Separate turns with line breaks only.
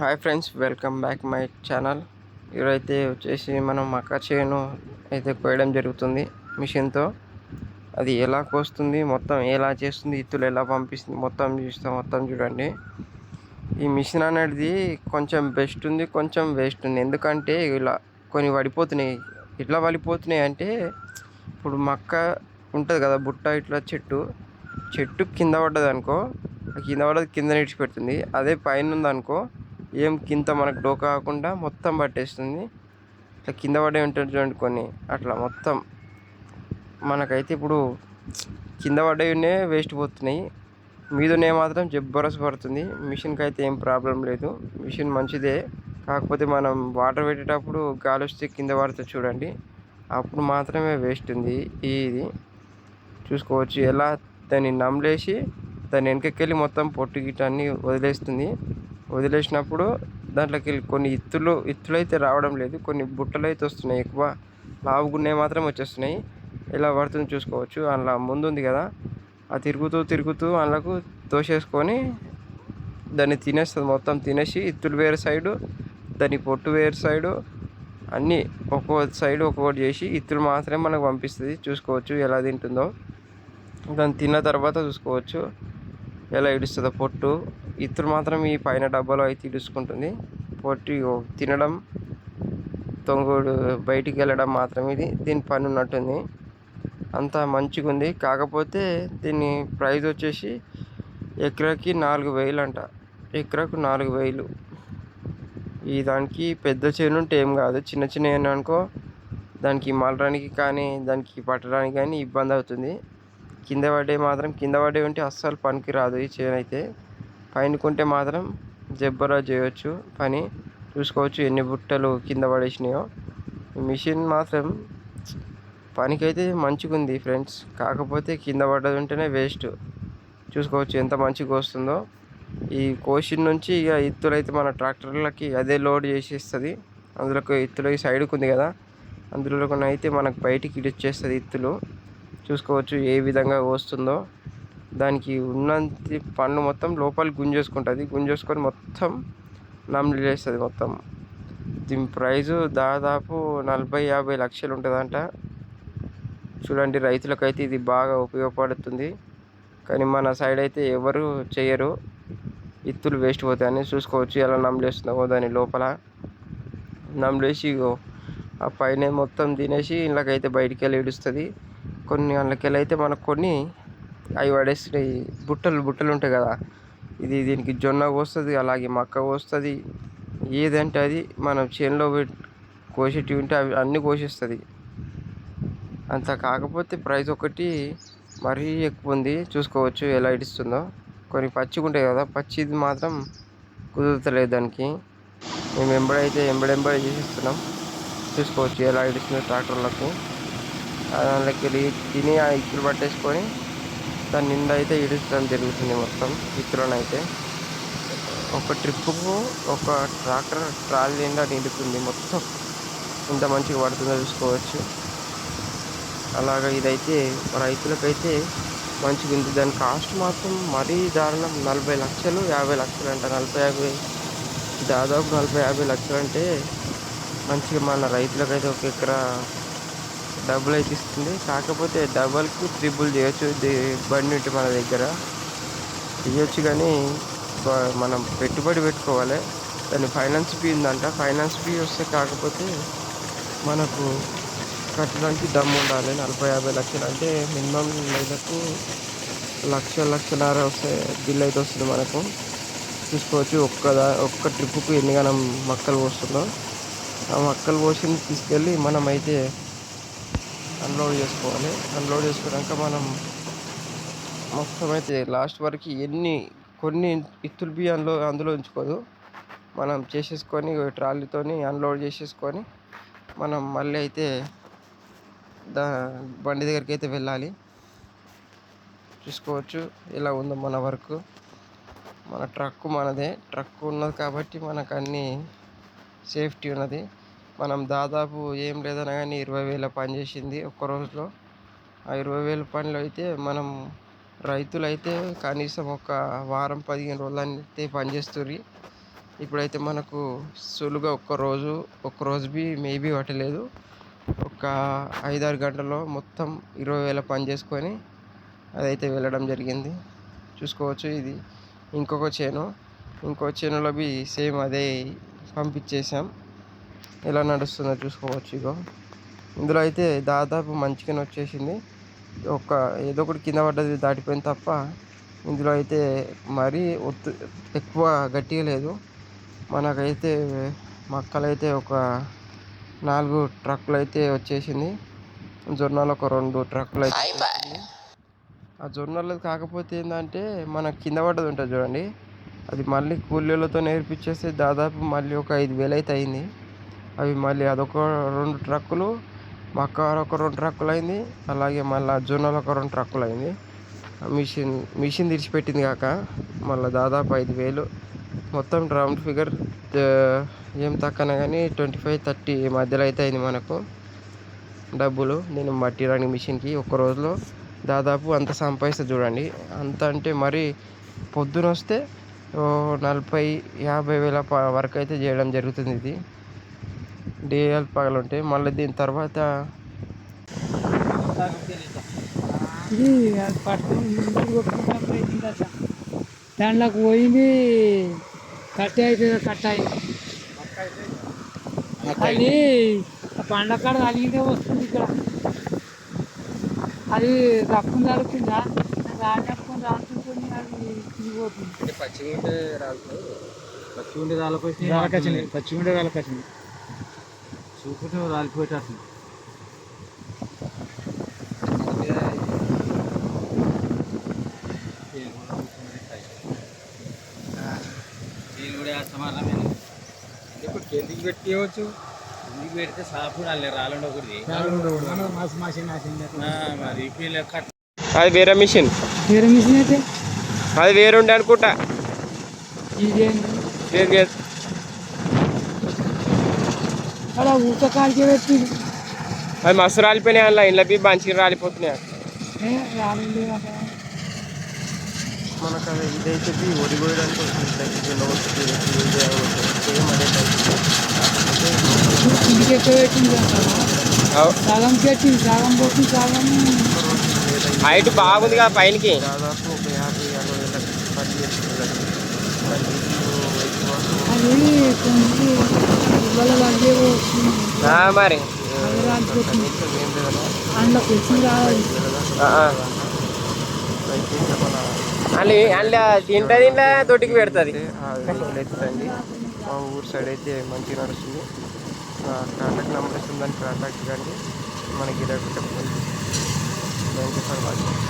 Hi friends welcome back my channel ఈరోజైతే వచ్చేసి మనం మక్క చేను అయితే కోయడం జరుగుతుంది మిషన్తో. అది ఎలా కోస్తుంది మొత్తం ఎలా చేస్తుంది ఇత్తులు ఎలా పంపిస్తుంది మొత్తం చూస్తాం మొత్తం చూడండి. ఈ మిషన్ అనేది కొంచెం బెస్ట్ ఉంది కొంచెం వేస్ట్ ఉంది. ఎందుకంటే ఇలా కొన్ని పడిపోతున్నాయి ఇట్లా పడిపోతున్నాయి అంటే ఇప్పుడు మక్క ఉంటుంది కదా బుట్ట ఇట్లా చెట్టు. చెట్టు కింద పడ్డది అనుకో కింద పడ్డది కింద నిడిచిపెడుతుంది అదే పైన ఉందనుకో ఏం కింద మనకు డోకా కాకుండా మొత్తం పట్టేస్తుంది. ఇట్లా కింద పడే ఉంటుంది చూడండి కొన్ని. అట్లా మొత్తం మనకైతే ఇప్పుడు కింద పడేవినే వేస్ట్ పోతున్నాయి. మీదనే మాత్రం జబ్బరస్ పడుతుంది. మిషన్కి అయితే ఏం ప్రాబ్లం లేదు. మిషన్ మంచిదే. కాకపోతే మనం వాటర్ పెట్టేటప్పుడు గాలి వస్తే కింద పడితే చూడండి. అప్పుడు మాత్రమే వేస్ట్ ఉంది. ఇది చూసుకోవచ్చు. ఎలా? దాన్ని నమ్లేసి దాని వెనకకెళ్ళి మొత్తం పొట్టు గిట్ట అన్నీ వదిలేస్తుంది. వదిలేసినప్పుడు దాంట్లోకి కొన్ని ఇత్తులు ఇత్తులు అయితే రావడం లేదు. కొన్ని బుట్టలు అయితే వస్తున్నాయి ఎక్కువ. లావుగున్నాయి మాత్రం వచ్చేస్తున్నాయి. ఇలా పడుతుంది చూసుకోవచ్చు. అందులో ముందు ఉంది కదా. ఆ తిరుగుతూ తిరుగుతూ అందులోకి తోసేసుకొని దాన్ని తినేస్తుంది. మొత్తం తినేసి ఇత్తులు వేరే సైడు దాని పొట్టు వేరే సైడు అన్నీ ఒక్కో సైడ్ ఒక్కొక్కటి చేసి ఇత్తులు మాత్రమే మనకు పంపిస్తుంది. చూసుకోవచ్చు ఎలా తింటుందో. దాన్ని తిన్న తర్వాత చూసుకోవచ్చు. ఎలా ఇడుస్తుందో పొట్టు. ఇత్తులు మాత్రం ఈ పైన డబ్బాలో అయితే ఇడుచుకుంటుంది పొట్టి తినడం తొంగుడు బయటికి వెళ్ళడం మాత్రం ఇది. దీని పని ఉన్నట్టుంది. అంత మంచిగా ఉంది కాకపోతే దీని ప్రైస్ వచ్చేసి ఎకరాకి నాలుగు వేలు అంట ఎకరాకు నాలుగు వేలు. ఈ దానికి పెద్ద చేను ఉంటే ఏం కాదు. చిన్న చిన్న అనుకో దానికి మలడానికి కానీ దానికి పట్టడానికి కానీ ఇబ్బంది అవుతుంది. కింద పడే మాత్రం కింద పడే ఉంటే అస్సలు పనికి రాదు ఈ చేను అయితే. పైన కొంటే మాత్రం జబ్బరా చేయవచ్చు పని చూసుకోవచ్చు ఎన్ని బుట్టలు కింద పడేసినాయో. మిషన్ మాత్రం పనికైతే మంచిగా ఉంది ఫ్రెండ్స్. కాకపోతే కింద పడ్డది ఉంటేనే వేస్ట్. చూసుకోవచ్చు ఎంత మంచిగా వస్తుందో. ఈ కోషన్ నుంచి ఇక ఇత్తులైతే మన ట్రాక్టర్లకి అదే లోడ్ చేసేస్తుంది. అందులోకి ఇత్తులు సైడ్కి ఉంది కదా. అందులో అయితే మనకు బయటికి ఇడిచేస్తుంది ఇత్తులు. చూసుకోవచ్చు ఏ విధంగా వస్తుందో. దానికి ఉన్నంత పండు మొత్తం లోపల గుంజేసుకుంటుంది. గుంజేసుకొని మొత్తం నమిలేస్తుంది మొత్తం. దీని ప్రైజు దాదాపు నలభై యాభై లక్షలు ఉంటుందంట. చూడండి రైతులకైతే ఇది బాగా ఉపయోగపడుతుంది. కానీ మన సైడ్ అయితే ఎవరు చేయరు. ఇత్తులు వేస్ట్ పోతాయని చూసుకోవచ్చు. ఎలా నమ్లేస్తుందో దాని లోపల. నమ్మలేసి ఆ పైన మొత్తం తినేసి ఇళ్ళకైతే బయటికి వెళ్ళి ఏడుస్తుంది. కొన్ని అందులోకెళ్ళి అయితే మనకు కొన్ని అవి పడేస్తున్నాయి బుట్టలు బుట్టలు ఉంటాయి కదా. ఇది దీనికి జొన్న కోస్తుంది అలాగే మక్క కోస్తుంది. ఏదంటే అది మనం చేనులో కోసేటివి ఉంటే అవి అన్నీ కోసేస్తుంది. అంత కాకపోతే ప్రైస్ ఒకటి మరీ ఎక్కువ ఉంది. చూసుకోవచ్చు ఎలా ఇడిస్తుందో. కొన్ని పచ్చిగా ఉంటాయి కదా పచ్చిది మాత్రం కుదురుతలేదు దానికి. మేము ఎంబడైతే ఎంబడెంబడి చేసిస్తున్నాం. చూసుకోవచ్చు ఎలా ఇడుస్తుందో ట్రాక్టర్లకు. దానిలోకి వెళ్ళి తిని ఆ ఇక్కులు పట్టేసుకొని దాని నిండా అయితే ఇడుచడం జరుగుతుంది మొత్తం. అయితే ఒక ట్రిప్పుకు ఒక ట్రాక్టర్ ట్రాలీ నిండా నిండుతుంది మొత్తం. ఇంత మంచిగా పడుతుందో చూసుకోవచ్చు. అలాగా ఇదైతే రైతులకైతే మంచిగా ఉంది. దాని కాస్ట్ మాత్రం మరీ దారుణం. నలభై లక్షలు యాభై లక్షలు అంట నలభై యాభై దాదాపు నలభై యాభై లక్షలు అంటే మంచిగా మన రైతులకైతే ఒక ఎకరా డబుల్ అయితే ఇస్తుంది కాకపోతే డబల్కి ట్రిపుల్ చేయొచ్చు. బండి ఉంటే మన దగ్గర ఇవ్వచ్చు కానీ మనం పెట్టుబడి పెట్టుకోవాలి. దాని ఫైనాన్స్ ఫీ ఉందంట. ఫైనాన్స్ ఫీ వస్తే కాకపోతే మనకు కట్టడానికి దమ్ము ఉండాలి. నలభై యాభై లక్షలు అంటే మినిమం నెలకు లక్ష లక్షన్నర వస్తే బిల్ అయితే వస్తుంది మనకు. చూసుకోవచ్చు. ఒక్క ఒక్క ట్రిప్పుకు ఎన్నిగానం మక్కలు పోస్తుందో ఆ మక్కలు పోసి తీసుకెళ్ళి మనమైతే అన్లోడ్ చేసుకోవాలి. అన్లోడ్ చేసుకున్నాక మనం మొత్తం అయితే లాస్ట్ వరకు ఎన్ని కొన్ని ఇత్తులు బియ్యంలో అందులో ఉంచుకోదు. మనం చేసేసుకొని ట్రాలీతో అన్లోడ్ చేసేసుకొని మనం మళ్ళీ అయితే దా బండి దగ్గరికి అయితే వెళ్ళాలి. చూసుకోవచ్చు ఇలా ఉందో మన వర్క్. మన ట్రక్ మనదే. ట్రక్ ఉన్నది కాబట్టి మనకు అన్నీ సేఫ్టీ ఉన్నది. మనం దాదాపు ఏం లేదన్నా కానీ ఇరవై వేల పని చేసింది ఒక్క రోజులో. ఆ ఇరవై వేల పనిలో అయితే మనం రైతులు అయితే కనీసం ఒక వారం పదిహేను రోజులు అయితే పనిచేస్తుంది ఇప్పుడైతే మనకు సులువుగా ఒక్క రోజు ఒక్క రోజు బి మేబీ పట్టలేదు ఒక ఐదారు గంటల్లో మొత్తం ఇరవై వేల పని చేసుకొని అదైతే వెళ్ళడం జరిగింది. చూసుకోవచ్చు ఇది. ఇంకొక చేను. ఇంకో చేనులో బి సేమ్ అదే పంపించేసాం ఎలా నడుస్తుందో చూసుకోవచ్చు ఇగో. ఇందులో అయితే దాదాపు మంచిగానే వచ్చేసింది. ఒక ఏదో ఒకటి కింద పడ్డది దాటిపోయింది తప్ప ఇందులో అయితే మరీ ఒత్తు ఎక్కువ గట్టిగా లేదు. మనకైతే మక్కలైతే ఒక నాలుగు ట్రక్కులు అయితే వచ్చేసింది. జొన్నలు ఒక రెండు ట్రక్కులు అయితే. ఆ జొన్నలు కాకపోతే ఏంటంటే మన కింద పడ్డది ఉంటుంది చూడండి. అది మళ్ళీ కూలీలతో నేర్పించేస్తే దాదాపు మళ్ళీ ఒక ఐదు వేలు అయితే అయింది. అవి మళ్ళీ అదొక రెండు ట్రక్కులు మక్కార ఒక రెండు ట్రక్కులు అయింది అలాగే మళ్ళీ జొన్నలు ఒక రెండు ట్రక్కులు అయింది మిషన్ మిషన్ తెరిచిపెట్టింది కాక మళ్ళీ దాదాపు ఐదు వేలు. మొత్తం రౌండ్ ఫిగర్ ఏం తక్కువ కానీ ట్వంటీ ఫైవ్ థర్టీ మధ్యలో అయితే అయింది మనకు డబ్బులు. నేను మట్టి రాని మిషన్కి ఒక్క రోజులో దాదాపు అంత సంపాదిస్తా చూడండి. అంత అంటే మరి పొద్దున వస్తే నలభై యాభై వేల ప- వరకు అయితే చేయడం జరుగుతుంది ఇది. డే పగలు ఉంటాయి మళ్ళీ దీని తర్వాత
దాంట్లోకి పోయింది కట్ట అవుతుంది కట్ట అయింది. అది ఆ పండ్ల కాడ కలిగితే వస్తుంది ఇక్కడ. అది రక్కుని తడుకుందా రానప్పుకొని రాసుకొని అది తిరిగిపోతుంది
పచ్చిగా ఉంటే రాళ్ళు పచ్చిగా ఉంటే రాళ్ళకొచ్చింది పచ్చిగా ఉంటే నీళ్ళు కూడా వేస్తామన్నా ఇప్పుడు కిందికి పెట్టేయవచ్చు. కిందికి పెడితే సాపు రాళ్ళు ఒకటి.
అది వేరే మిషన్.
వేరే మిషన్ అయితే?
అది వేరే ఉండే అనుకుంటా
ఇదేంటి
వేరు వేరు
అలా ఊట కాల్చి పెట్టి
అది మస్తు రాలిపోయినాయి అందులో ఇంట్లో బి మంచిగా రాలిపోతున్నాయి.
ఏ, రాలేదు
మనకు అది ఇదైతే ఒడి కోయడానికి
పెట్టింది అంటారా సగం పెట్టింది సగం పోతుంది సగం.
హైట్ బాగుంది కదా పైనకి. దాదాపు ఒక యాభై అరవై చేస్తుంది
అది
మరి.
అది రాలిపోతుంది
అల్లి అందులో తింటా తింటా తొట్టికి పెడుతుంది. ఎత్తుతండి మా ఊరు సైడ్ అయితే మంచిగా నడుస్తుంది. కాంటాక్ట్ నెంబర్ ఇస్తుంది దాన్ని కాంటాక్ట్ కానీ మనకి ఇలా థ్యాంక్ యూ ఫర్ వాచింగ్.